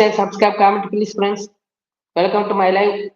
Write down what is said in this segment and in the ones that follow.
share, subscribe, comment, please, friends. Welcome to my live.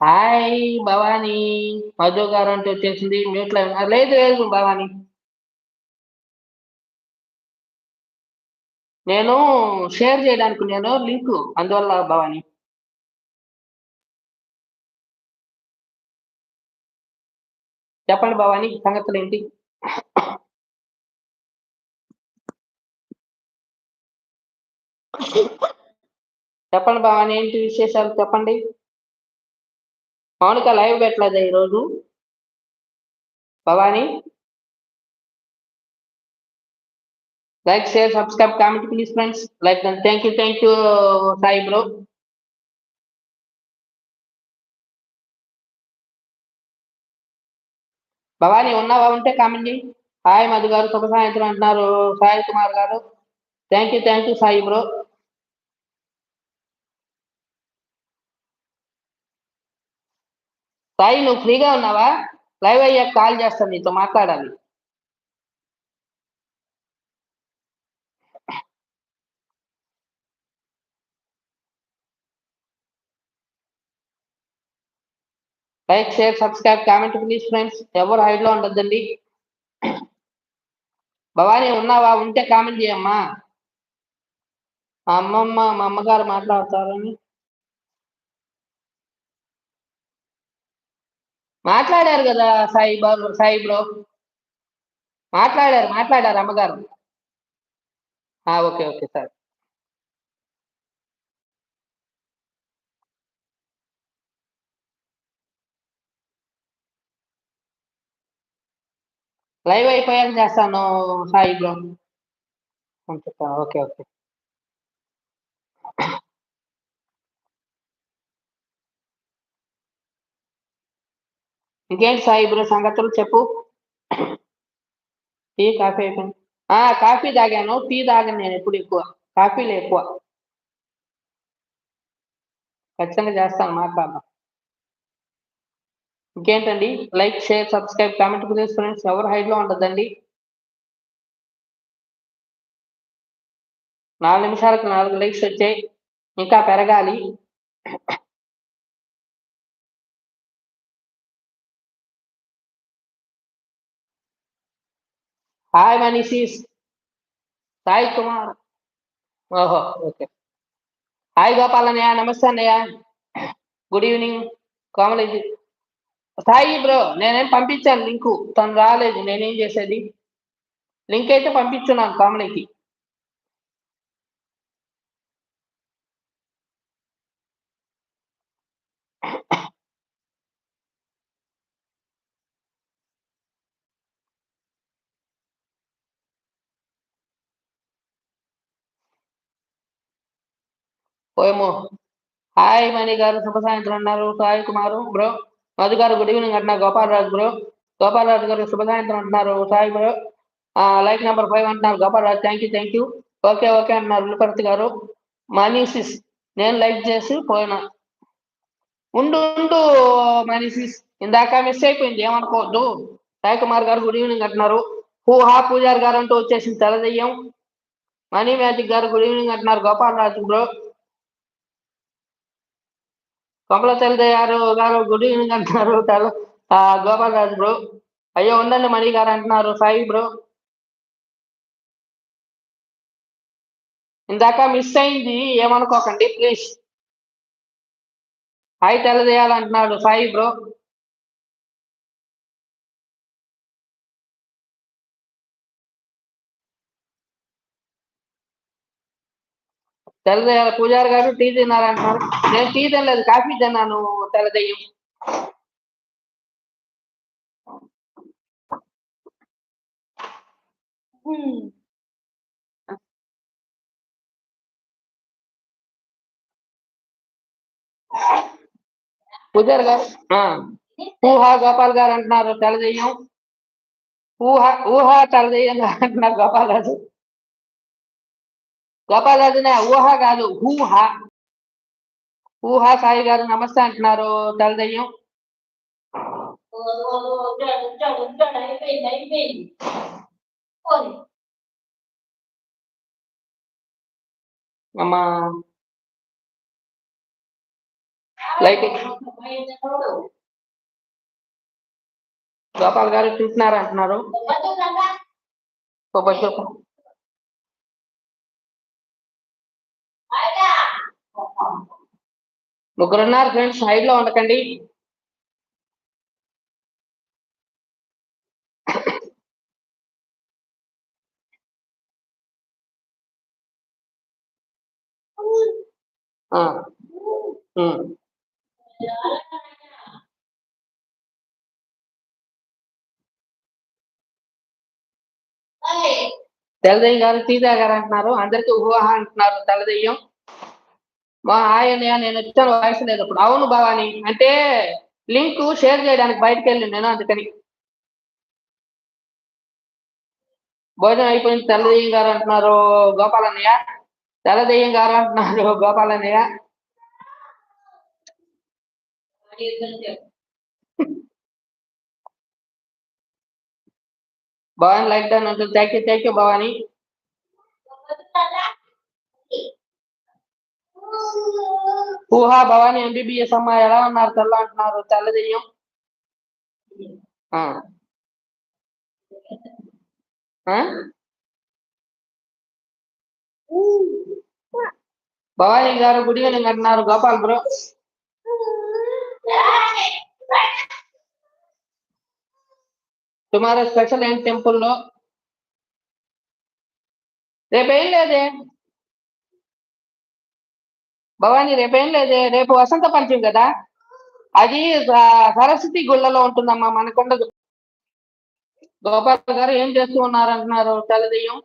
Hi Bhavani. Madhu గారు అంటే వచ్చేసింది. మ్యూట్లో లేదు లేదు భవానీ. నేను షేర్ చేయడానికి నేను లింక్ అందువల్ల భవానీ. చెప్పండి భవానీ సంగతులు ఏంటి? చెప్పండి భవానీ ఏంటి విశేషాలు చెప్పండి? మౌనిక లైవ్ పెట్టలేదా ఈరోజు? Bhavani? Like share subscribe comment please friends. Like thank you thank you Sai bro. Bhavani ఉన్నావా ఉంటే కామెంట్ చేయి హాయ్ మధు గారు శుభ సాయంత్రం అంటున్నారు సాయి కుమార్ గారు. Thank you thank you Sai bro. Sai నువ్వు ఫ్రీగా ఉన్నావా? లైవ్ అయ్యాక కాల్ చేస్తాను నీతో మాట్లాడాలి. Like share subscribe comment please friends. ఎవరు హైడ్లో ఉండద్దండి? భవానీ ఉన్నావా? ఉంటే కామెంట్ చేయమ్మా. మా అమ్మమ్మ మా అమ్మగారు మాట్లాడతారని. మాట్లాడారు కదా సాయి బాబు సాయి బ్రో. మాట్లాడారు మాట్లాడారు అమ్మగారు. Okay okay sir. లైవ్ అయిపోయాక చేస్తాను సాయి బ్రో. అంతే ఓకే ఓకే. ఇంకేంటి సాయి సంగతులు చెప్పు. టీ కాఫీ అయిపోయింది. ఆ కాఫీ తాగాను టీ తాగాను నేను ఎప్పుడు ఎక్కువ. కాఫీలు ఎక్కువ. ఖచ్చితంగా చేస్తాను మాట్లాడదాం ఇంకేంటండి? Like share subscribe comment please friends ఎవరు హైట్లో ఉండదండి నాలుగు నిమిషాలకు నాలుగు లైక్స్ వచ్చాయి. ఇంకా పెరగాలి. హాయ్ మనీషీస్ సాయి కుమార్ ఓహో ఓకే హాయ్ గోపాల్ అన్నయ్య నమస్తే అన్నయ్య గుడ్ ఈవినింగ్ కోమలేజీ సాయి బ్రో నేనేం పంపించాను లింకు తను రాలేదు నేనేం చేసేది లింక్ అయితే పంపించున్నాను కామెడీకి పోయేమో. హాయ్ మణి గారు శుభ సాయంత్రం అన్నారు. సాయి కుమారు బ్రో. మధు గారు గుడ్ ఈవినింగ్ అంటున్నారు. గోపాలరాజు బ్రో. గోపాలరాజు గారు శుభ సాయంత్రం అంటున్నారు. Sai bro. Like number five అంటున్నారు. Gopalaraju thank you thank you okay okay అంటున్నారు విలుపర్తి గారు. మనీసిస్ నేను లైక్ చేసి పోయినా. ఉండు ఉండు మనీసిస్. ఇందాక మిస్ అయిపోయింది ఏమనుకోవద్దు. సాయి కుమార్ గారు గుడ్ ఈవినింగ్ అంటున్నారు. హూ హా పూజారి గారు అంటూ వచ్చేసింది తెల్లదయ్యం మనీ మ్యాజిక్ గారు గుడ్ ఈవినింగ్ అంటున్నారు. గోపాలరాజు బ్రో. కమల తెల్లదయ్యారు గారు గుడ్ ఈవినింగ్ అంటున్నారు. గోపాల్ రాజు బ్రో అయ్యో ఉందండి మణి గారు అంటున్నారు. సాయి బ్రో ఇందాక మిస్ అయింది. ఏమనుకోకండి ప్లీజ్ హాయ్ తెల్లదేయాలంటున్నాడు సాయి బ్రో తెల్లదయ్యాల పూజారి గారు టీ తిన్నారంటున్నారు నేను టీ తినలేదు కాఫీ తిన్నాను తెల్లదయ్యం. పూజారి గారు ఆ, ఊహా గోపాల్ గారు అంటున్నారు తెల్లదయ్యం. ఊహ ఊహా తెల్లదయ్యం గారు అంటున్నారు గోపాల్ గారు. గోపాల్ రాజునే ఊహ కాదు ఊహ. ఊహ సాయి గారు నమస్తే అంటున్నారు. అమ్మా. లైక్ గోపాల్ గారు చూస్తున్నారు అంటున్నారు సూపర్ ముగ్గురున్నారు ఫ్రెండ్స్ సైడ్లో ఉండకండి. తెల్లదయ్యం గారు టీజా గారు అంటున్నారు అందరికి ఊహ అంటున్నారు తెల్లదయ్యం. మా ఆయన నేను వచ్చాను వాయిస్ లేదు అప్పుడు అవును భవాని అంటే లింక్ షేర్ చేయడానికి బయటకు వెళ్ళి నేను అందుకని. భోజనం అయిపోయింది తెల్లదెయ్యం గారు అంటున్నారు గోపాలన్నయ్య. తెల్లదెయ్యం గారు అంటున్నారు గోపాలన్నయ్య. భవాని లైక్ డౌన్ ఉంటుంది. Thank you thank you Bhavani. ఊహా భవాని ఎంబీబీఎస్ అమ్మ ఎలా ఉన్నారు? తెల్ల అంటున్నారు. తెల్లదయ్యం ఆ. గారు గుడ్ ఈవినింగ్ అంటున్నారు. గోపాల్ బ్రో. టుమారో స్పెషల్ ఏం టెంపుల్లో? రేపు ఏం లేదే? భవానీ రేపేం లేదే రేపు వసంత పంచమి కదా. అది సరస్వతి గుళ్ళలో ఉంటుందమ్మా మనకుండదు గోపాల్ గారు ఏం చేస్తూ ఉన్నారు అంటున్నారు తెల్లదయ్యం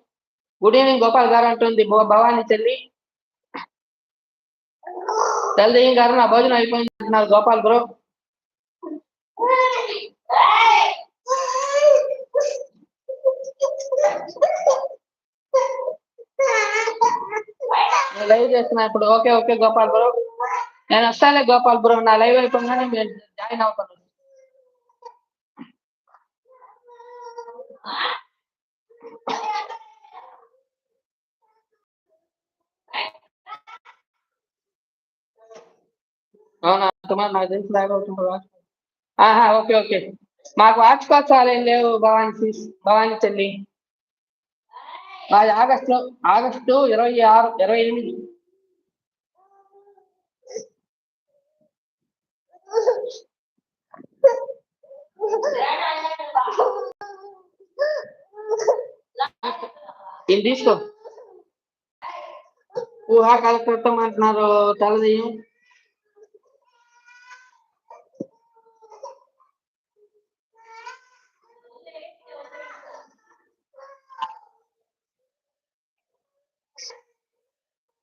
గుడ్ ఈవినింగ్ గోపాల్ గారు అంటుంది భవానీ చెల్లి. తెల్లదయ్యం గారు నా భోజనం అయిపోయింది అంటున్నారు గోపాల్ గురు నేను లైవ్ చేస్తున్నా ఇప్పుడు ఓకే ఓకే గోపాల్ బ్రో నేను వస్తాలే గోపాల్ బ్రో నా లైవ్ అయిపోగానే మీరు జాయిన్ అవుతాను అవునా సుమారు నాకు తెలిసి లైవ్ అవుతుంది ఆహా ఓకే ఓకే మాకు వార్షికోత్సవాలు ఏం లేవు భవానీ sis, భవానీ చెల్లి ఆ ఆగస్టు ఆగస్టు ఇరవై ఆరు ఇరవై ఎనిమిది. ఇది తీసుకో? ఊహా కలకట్టం అంటున్నారు తలదీయం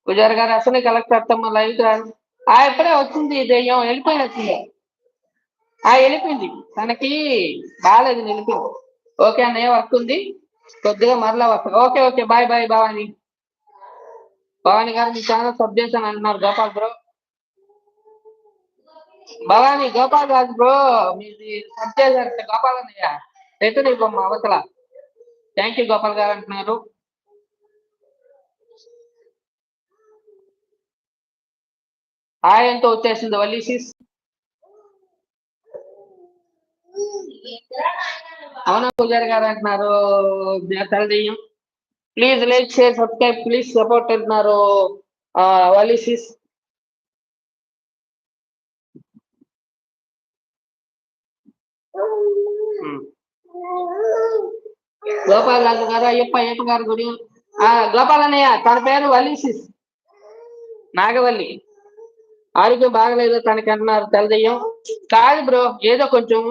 పూజారి గారు అసలే కలెక్టర్ అత్తమ్మ లైవ్ ఆ ఇప్పుడే వచ్చింది దెయ్యం వెళ్ళిపోయి వచ్చింది ఆ వెళ్ళిపోయింది. తనకి బాగాలేదు వెళ్ళిపోయింది ఓకే అన్నయ్య వర్క్ ఉంది. కొద్దిగా మరలా వస్తా. Okay okay bye bye Bhavani. Bhavani గారు మీ ఛానల్ సబ్ చేశాను అంటున్నారు గోపాల్ బ్రో. భవాని గోపాల్ రాజు బ్రో మీది సబ్ చేశారంటే గోపాల్ అన్నయ్య. రిటర్న్ ఇవ్వమ్మ అవతల. థ్యాంక్ యూ గోపాల్ గారు అంటున్నారు. హాయ్ వచ్చేసింది వల్లీసిస్? అవునా పూజారి గారు అంటున్నారు తలదీయం please like share subscribe please support అంటున్నారు వాలిసిస్ గోపాల్ రాజు గారు అయ్యప్ప అయ్యప్ప గారు గుడి. ఆ, గోపాల్ అన్నయ్య తన పేరు వలీసిస్ నాగవల్లి. ఆరోగ్యం బాగలేదు తనకి అంటున్నారు తెలదయ్యం. కాదు బ్రో ఏదో కొంచెం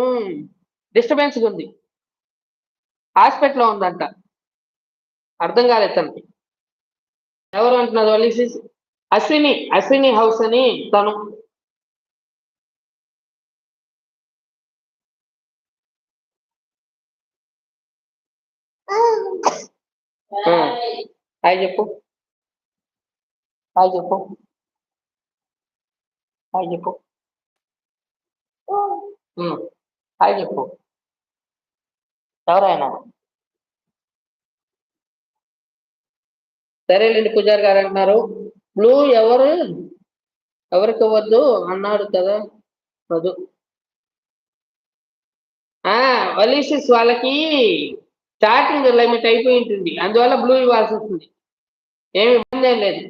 డిస్టర్బెన్స్ ఉంది. హాస్పిటల్లో ఉందంట. అర్థం కాలేదు తనకి. ఎవరు అంటున్నారు వలీసిస్ అశ్విని అశ్విని హౌస్ అని తను. హాయ్ చెప్పు. హాయ్ చెప్పు. హాయ్ చెప్పు హాయ్ చెప్పు ఎవరైనా? సరేలేండి పూజారి గారు అంటున్నారు. బ్లూ ఎవరు? ఎవరికి ఇవ్వద్దు అన్నాడు కదా వదు ఆ వలీసిస్ వాళ్ళకి స్టార్టింగ్ లిమిట్ అయిపోయి ఉంటుంది. అందువల్ల బ్లూ ఇవ్వాల్సి వస్తుంది. ఏమి ఇబ్బంది లేదు.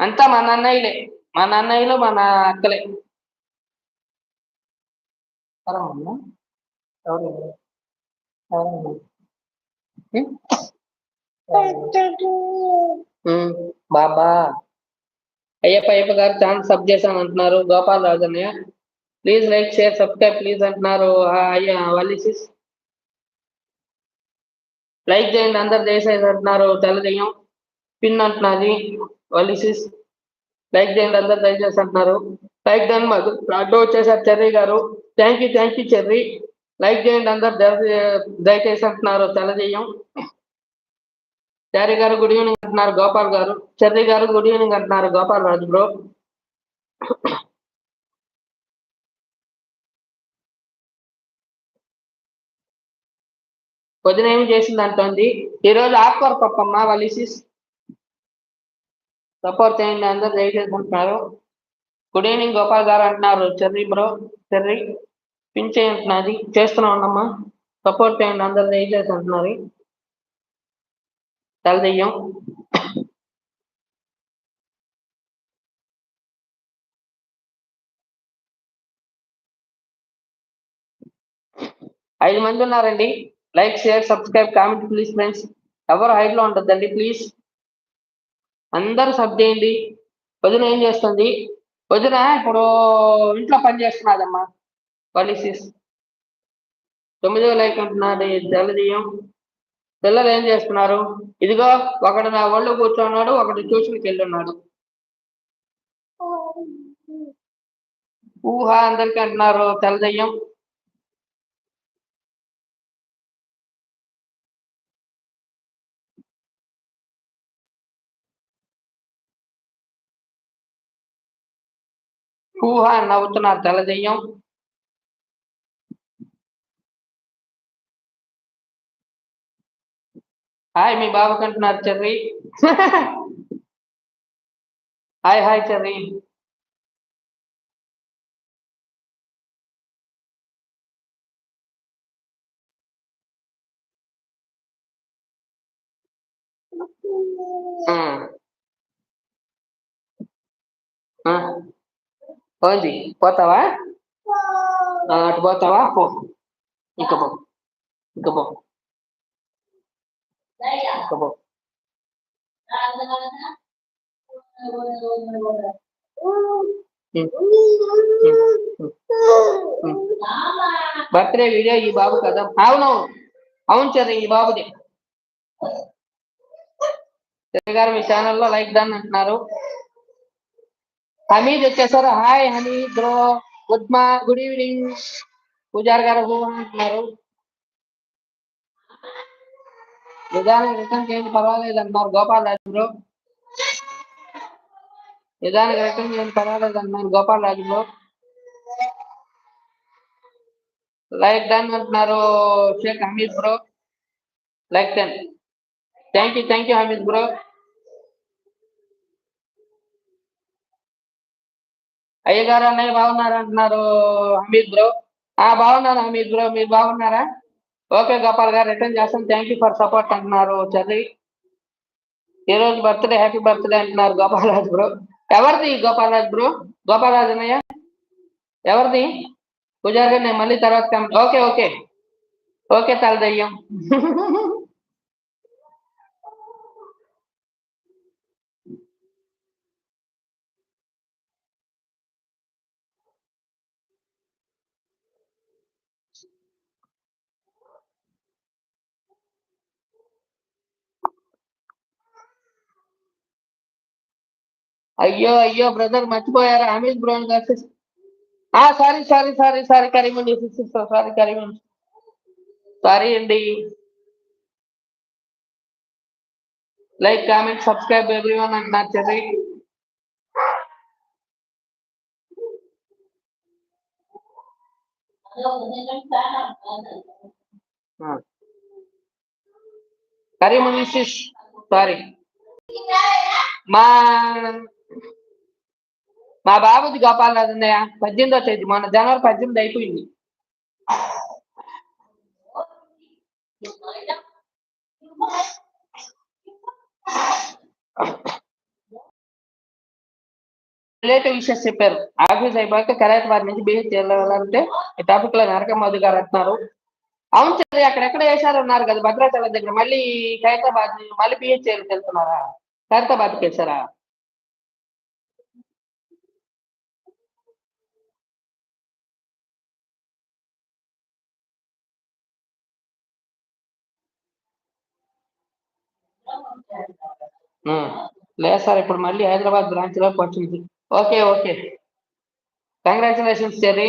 అంతా మా నాన్నయ్యలే. మా నాన్నయ్యలో మా మన అక్కలే. బాబా. అయ్యప్ప అయ్యప్ప గారు ఛాన్స్ సబ్ చేశాను అంటున్నారు గోపాల్ రాజు అన్నయ్య. Please like share subscribe please అంటున్నారు. ఆ, అయ్యా లైక్ చేయండి అందరు చేసేది అంటున్నారు. తెల్లదెయ్యం పిన్ అంటున్నది వలిసిస్ లైక్ చేయండి అందరు దయచేసి అంటున్నారు. లైక్ చేయండి మాకు అడ్డు వచ్చేసారు చెర్రీ గారు. Thank you thank you Cherry. Like చేయండి అందరు దయచేసి అంటున్నారు తెలజేయం చారీ గారు గుడ్ ఈవినింగ్ అంటున్నారు గోపాల్ గారు. చెర్రీ గారు గుడ్ ఈవినింగ్ అంటున్నారు గోపాల్ రాజు బ్రో వదిన ఏం చేసింది అంటోంది ఈరోజు ఆకుకూర పప్పమ్మ వలిసిస్ సపోర్ట్ చేయండి అందరు దయచేసి అంటున్నారు గుడ్ ఈవినింగ్ గోపాల్ గారు అంటున్నారు. Cherry bro Cherry. పిన్ చేయంటున్నది చేస్తున్నా ఉండమ్మా సపోర్ట్ చేయండి అందరు దయచేసి అంటున్నారు. తెల్లదెయ్యం ఐదు మంది ఉన్నారండి. Like share subscribe comment please friends ఎవరు హైట్లో ఉంటుందండి ప్లీజ్ అందరూ సబ్ వదిన ఏం చేస్తుంది? వదిన ఇప్పుడు ఇంట్లో పని చేస్తున్నదమ్మా. పాలిసిస్ తొమ్మిదో లైక్ అంటున్నారు తెల్లదీయం. పిల్లలు ఏం చేస్తున్నారు? ఇదిగో ఒకడు నా ఒళ్ళు కూర్చున్నాడు ఒకడు ట్యూషన్కి వెళ్ళున్నాడు. ఊహ అందరికీ అంటున్నారు తెల్లదయ్యం ఊహ నవ్వుతున్న నవ్వుతున్నారు హాయ్ మీ బాబు కంటున్నారు చెర్రీ. Hi hi Cherry. ఆ. ఆ. పోయింది పోతావా అటు పోతావా? పో. ఇక పో. ఇక పో. చెప్పు బర్త్డే వీడియో ఈ బాబు కదా. అవును. అవును చదువు ఈ బాబుది. తెలుగు గారు మీ ఛానల్లో లైక్ డన్ అంటున్నారు. హమీద్ వచ్చేసారు. Hi Hameed bro. గుడ్ మా గుడ్ ఈవినింగ్. పూజారి గారు హూ అంటున్నారు. నిజానికి రిటర్న్ చేయండి పర్వాలేదు అన్నారు గోపాల్ రాజు బ్రో. నిజానికి రిటర్న్ చేయండి పర్వాలేదు అన్నారు Gopal Raju bro. Like done అంటున్నారు Sheikh Hameed bro. Like done. Thank you thank you Hameed bro. అయ్యగారు అన్నయ్య బాగున్నారు? అంటున్నారు హమీద్ బ్రో. ఆ బాగున్నాను హమీద్ బ్రో. మీరు బాగున్నారా? ఓకే గోపాల్ గారు రిటర్న్ చేస్తాను. థ్యాంక్ యూ ఫర్ సపోర్ట్ అంటున్నారు చదివి ఈ రోజు బర్త్డే హ్యాపీ బర్త్డే అంటున్నారు గోపాలరాజు బ్రో. ఎవరిది గోపాలరాజు బ్రో? గోపాలరాజు అన్నయ్య? ఎవరిది? పూజారి గారు నేను మళ్ళీ తర్వాత కమ్- ఓకే ఓకే. ఓకే తలదయ్యం. అయ్యో అయ్యో బ్రదర్ మర్చిపోయారు? అమిత్ బ్రౌన్ గారు ఆ sorry sorry sorry sorry Kareeman sister sorry Kareeman sorry అండి. Like comment subscribe everyone అంటున్నారు చెర్రీ కరీమండి సిస్ సారీ మా మా బాబుది గోపాలరాజు అన్నయ్య పద్దెనిమిదో తేదీ. మొన్న జనవరి పద్దెనిమిది అయిపోయింది. రిలేటివ్ విషయస్ చెప్పారు. ఆఫీస్ అయిపోయాక ఖైరతాబాద్ నుంచి బిహేవ్ వెళ్ళాలంటే ఈ టాపిక్లో నరక మధు గారు అంటున్నారు. అవును సరే అక్కడెక్కడ వేశారు అన్నారు కదా భద్రాచలం దగ్గర. మళ్ళీ ఖైరతాబాద్ మళ్ళీ బిహెచ్ బీహెచ్ తెలుస్తున్నారా ఖైరతాబాద్కి వేశారా? లేదు సార్ ఇప్పుడు మళ్ళీ హైదరాబాద్ బ్రాంచ్లోకి వచ్చింది. Okay okay. Congratulations Cherry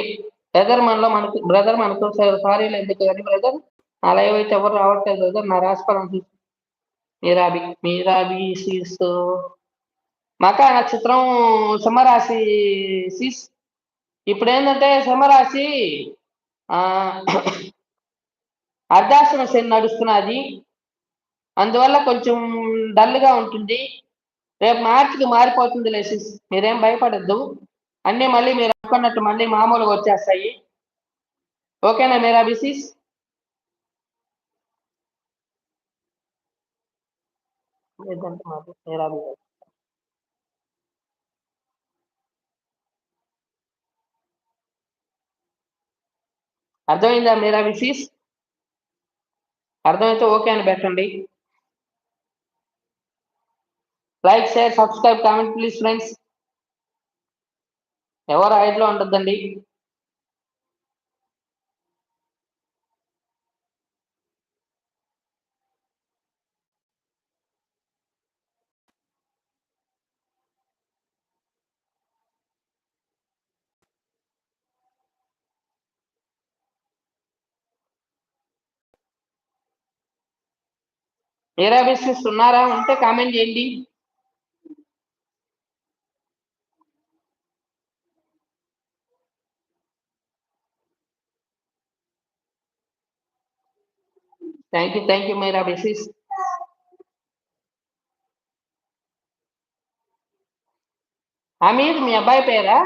brother మనలో మనకు బ్రదర్ మనకు సారీ ఎందుకు కానీ బ్రదర్ నా లైవ్ అయితే ఎవరు రావట్లేదు బ్రదర్ నా రాసిపోవడం మీరాబి మీరాబి సీస్ మకా నక్షత్రం సింహరాశి సీస్ ఇప్పుడు ఏంటంటే సింహరాశి ఆ, అర్ధాశ్రమ శని నడుస్తున్నది. అందువల్ల కొంచెం డల్గా ఉంటుంది. రేపు మార్చికి మారిపోతుంది లేసిస్. మీరేం భయపడద్దు. అన్నీ మళ్ళీ మీరు అనుకున్నట్టు మళ్ళీ మామూలుగా వచ్చేస్తాయి. ఓకేనా మీరా బిసిస్ లేదంటే మాకు మీరా అర్థమైందా మీరా బిసిస్ అర్థమైతే ఓకే అని పెట్టండి. Like share subscribe comment please friends. ఎవరు హైట్లో ఉంటుందండి ఏరా మీరా ఉన్నారా? ఉంటే కామెంట్ చేయండి. Thank you thank you Meera business Ameer మీ అబ్బాయి పేరా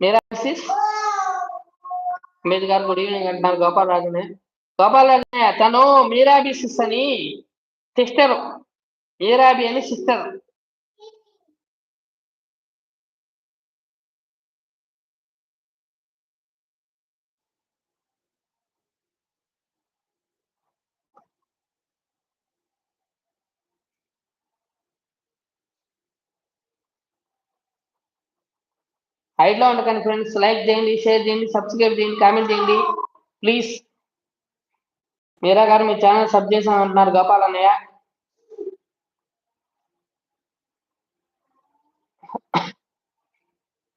మీరా బిజినెస్ అమీర్ గారు గుడ్ ఈవినింగ్ అంటున్నారు గోపాలరాజునే గోపాలరాజు తను మీరా సిస్ అని సిస్టర్ మీరాబి అని సిస్టర్ హైట్లో ఉండకండి ఫ్రెండ్స్. లైక్ చేయండి షేర్ చేయండి సబ్స్క్రైబ్ చేయండి కామెంట్ చేయండి. ప్లీజ్. మీరా గారు మీ ఛానల్ సబ్ చేసాం అంటున్నారు గోపాల్ అన్నయ్య.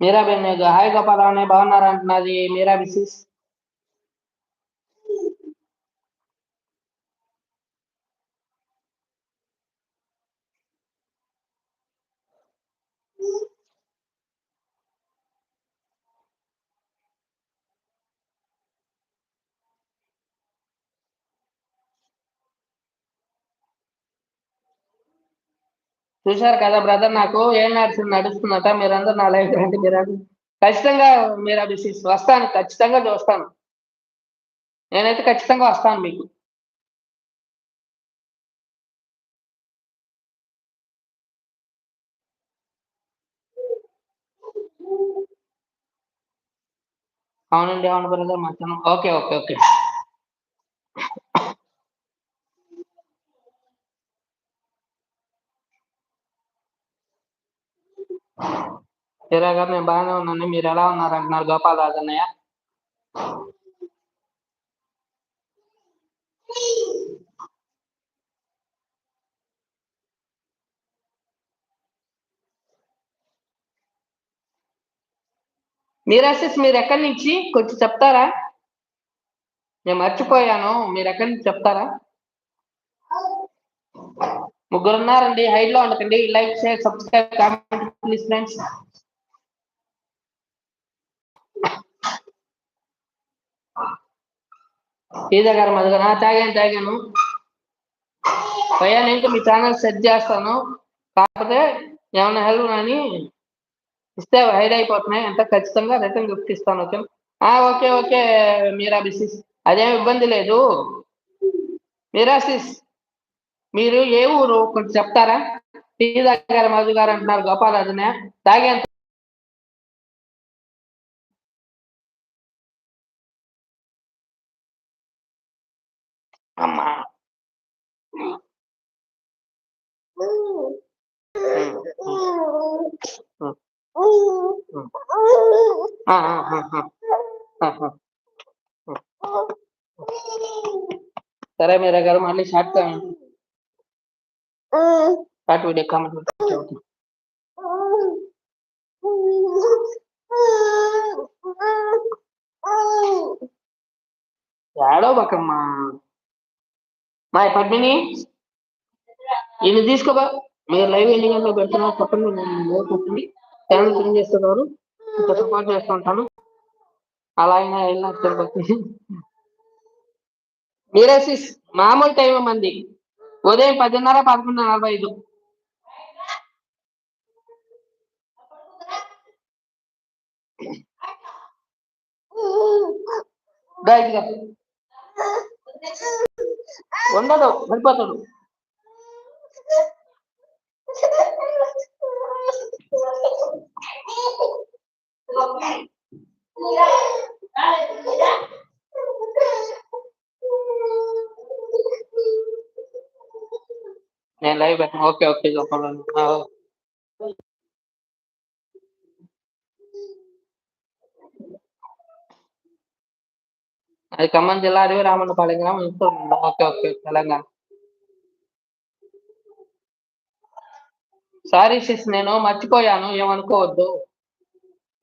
మీరా బెన్ హాయ్ గోపాల్ అన్నయ్య బాగున్నారా అంటున్నది మీరా బిసిస్ చూశారు కదా బ్రదర్ నాకు ఏం నడుస్తుంది నడుస్తుందట మీరందరూ నా లైఫ్ రండి మీరు ఖచ్చితంగా మీరు బిసిస్ వస్తాను ఖచ్చితంగా చూస్తాను. నేనైతే ఖచ్చితంగా వస్తాను మీకు. అవునండి అవును బ్రదర్ మధ్యాహ్నం. Okay okay okay. రేరా గారు నేను బాగానే ఉన్నాను మీరు ఎలా ఉన్నారు అంటున్నారు గోపాల్ రాజన్నయ్య మీరాసిస్ మీరు ఎక్కడి నుంచి? కొంచెం చెప్తారా? నేను మర్చిపోయాను. మీరు ఎక్కడి నుంచి చెప్తారా? ముగ్గురు ఉన్నారండి హైట్లో ఉండకండి. Like share subscribe comment please friends. ఈజా గారు మధుగా ఆ, తాగాను తాగాను. అయ్యా నేను మీ ఛానల్ సెట్ చేస్తాను. కాకపోతే ఏమైనా హెల్ప్ అని ఇస్తే హైడ్ అయిపోతున్నాయి. అంత ఖచ్చితంగా రిటర్న్ గిఫ్ట్ ఇస్తాను ఓకే ఆ, ఓకే ఓకే మీరా బిసిస్ అదేం ఇబ్బంది లేదు. మీరాసిస్ మీరు ఏ ఊరు? కొంచెం చెప్తారా? టీజా తాగారు మధు గారు అంటున్నారు గోపాలరాజునే. తాగేంత అమ్మా. సరే మీరే గారు మళ్ళీ షార్ట్ షార్ట్ వీడియో కామెంట్ ఏడో బకమ్మా మా పద్మిని. ఇది తీసుకోబా. మీరు లైవ్ ఎన్ని గంటలో పెడుతున్నారు చెప్పండి నేను చెప్పండి ఛానల్ క్లీన్ చేస్తున్నారు ఇంకా సపోర్ట్ చేస్తుంటాను అలా అయినా వెళ్ళినా తిరుపతి. మీరేసిస్ మామూలు టైం మంది. ఉదయం పదిన్నర పదకొండు నలభై ఐదు ఉండదు ఇదిగో. Thank you. నేను లైవ్ పెట్టాను. ఓకే ఓకే చెప్పాలి అది ఖమ్మం జిల్లా అడవి రామన్నపాలెం గ్రామం ఇప్పుడు okay okay Telangana. Sorry sis నేను మర్చిపోయాను. ఏమనుకోవద్దు.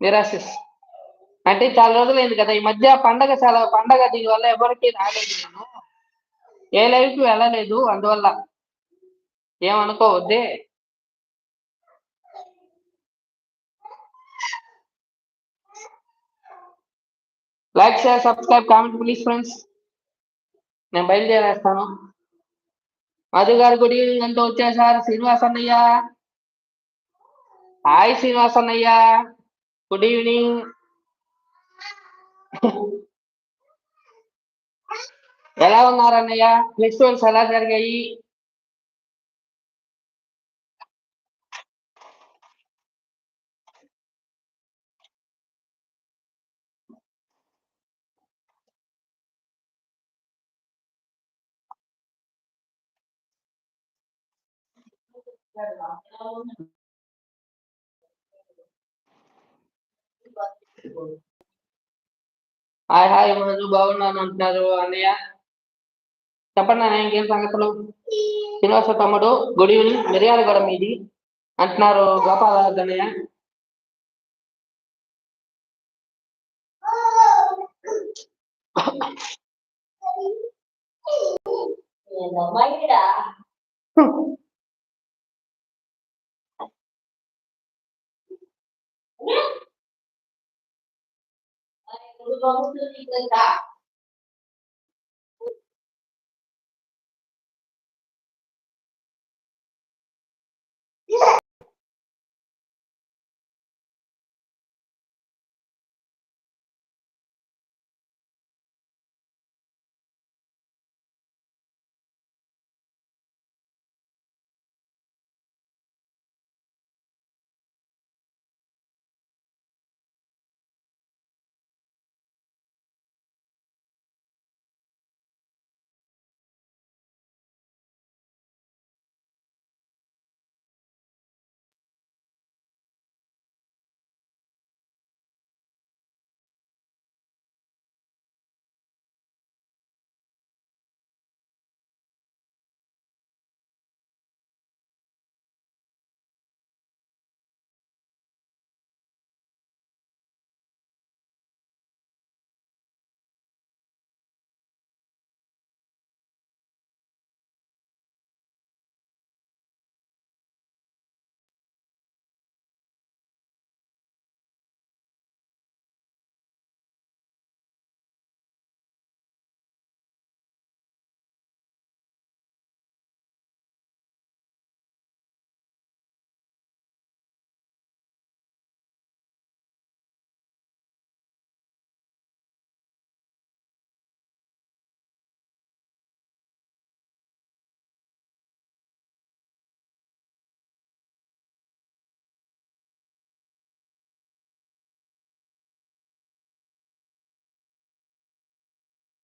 నిరాశిస్. అంటే చాలా రోజులైంది కదా ఈ మధ్య పండగ చాలా పండగ దీనివల్ల ఎవరికి రాలేదు నేను. ఏ లైవ్కి వెళ్ళలేదు అందువల్ల. ఏమనుకోవద్దే. Like share subscribe comment please friends నేను బయలుదేరేస్తాను. మధు గారు గుడ్ ఈవినింగ్ అంటూ వచ్చేసారు. శ్రీనివాస్ అన్నయ్య. హాయ్ శ్రీనివాస్ అన్నయ్య. Good evening. ఎలా ఉన్నారు అన్నయ్య? ఫెస్టివల్స్ ఎలా జరిగాయి? హాయ్ హాయ్ మధు బాగున్నాను అంటున్నారు అన్నయ్య. చెప్పండి అన్నయ్య ఇంకేం సంగతులు? శ్రీనివాస తమ్ముడు గుడ్ ఈవినింగ్ మిర్యాలగూడ మీది. అంటున్నారు గోపాల అన్నయ్య. ఈడ? మరి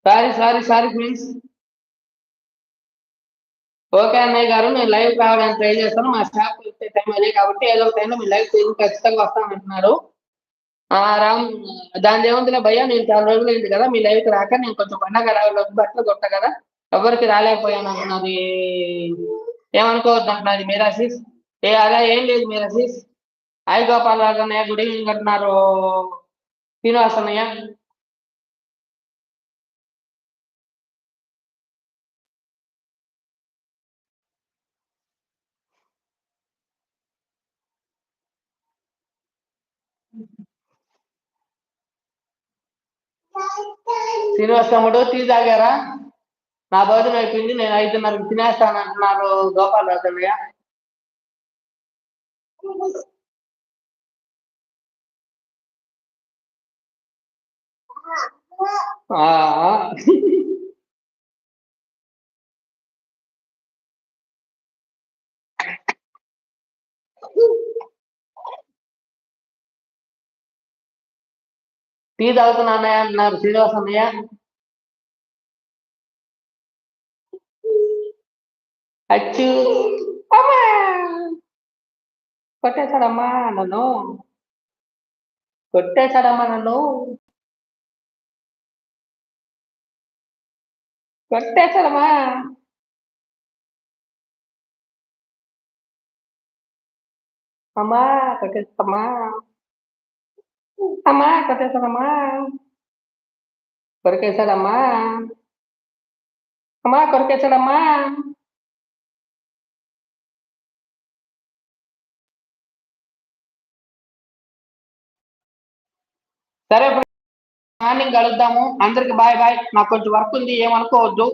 sorry sorry sorry friends okay అన్నయ్య గారు నేను లైవ్ కావడానికి ట్రై చేస్తాను. మా స్టాఫ్ వచ్చే టైం అదే కాబట్టి ఏదో ఒక టైంలో మీ లైవ్ చేసి ఖచ్చితంగా వస్తామంటున్నారు. ఆ, రామ్ దాని ఏముందిలే భయ్యా నేను చాలా రోజులు అయింది కదా మీ లైవ్కి రాక నేను కొంచెం పండగ రావాలి బట్టలు కొట్ట కదా ఎవరికి రాలేకపోయాను అన్నది ఏమనుకోవద్దు అంటున్నది మీరాసిస్ ఏ అలా ఏం లేదు మీరాసిస్ హాయ్ గోపాల్ రాజు అన్నయ్య గుడ్ ఈవినింగ్ అంటున్నారు. శ్రీనివాస్ అన్నయ్య. శ్రీనివాస్ తమ్ముడు టీ తాగారా? నా భోజనం అయిపోయింది నేను ఐదున్నరకు తినేస్తాను అంటున్నారు గోపాల్ రాజన్నయ్య ఆ, టీ తాగుతున్నా అన్నయ్య అంటున్నారు శ్రీనివాస్ అన్నయ్య. అచ్చు. అమ్మా. కొట్టేశాడమ్మా నన్ను. కొట్టేశాడమ్మా నన్ను. కొట్టేశాడమ్మా. అమ్మా కొట్టేస్తామా అమ్మా కొట్టేశాడమ్మా కొరికేశాడమ్మా అమ్మా కొరికేశాడమ్మా సరే మార్నింగ్ కలుద్దాము. అందరికి బాయ్ బాయ్. నాకు కొంచెం వర్క్ ఉంది ఏమనుకోవద్దు.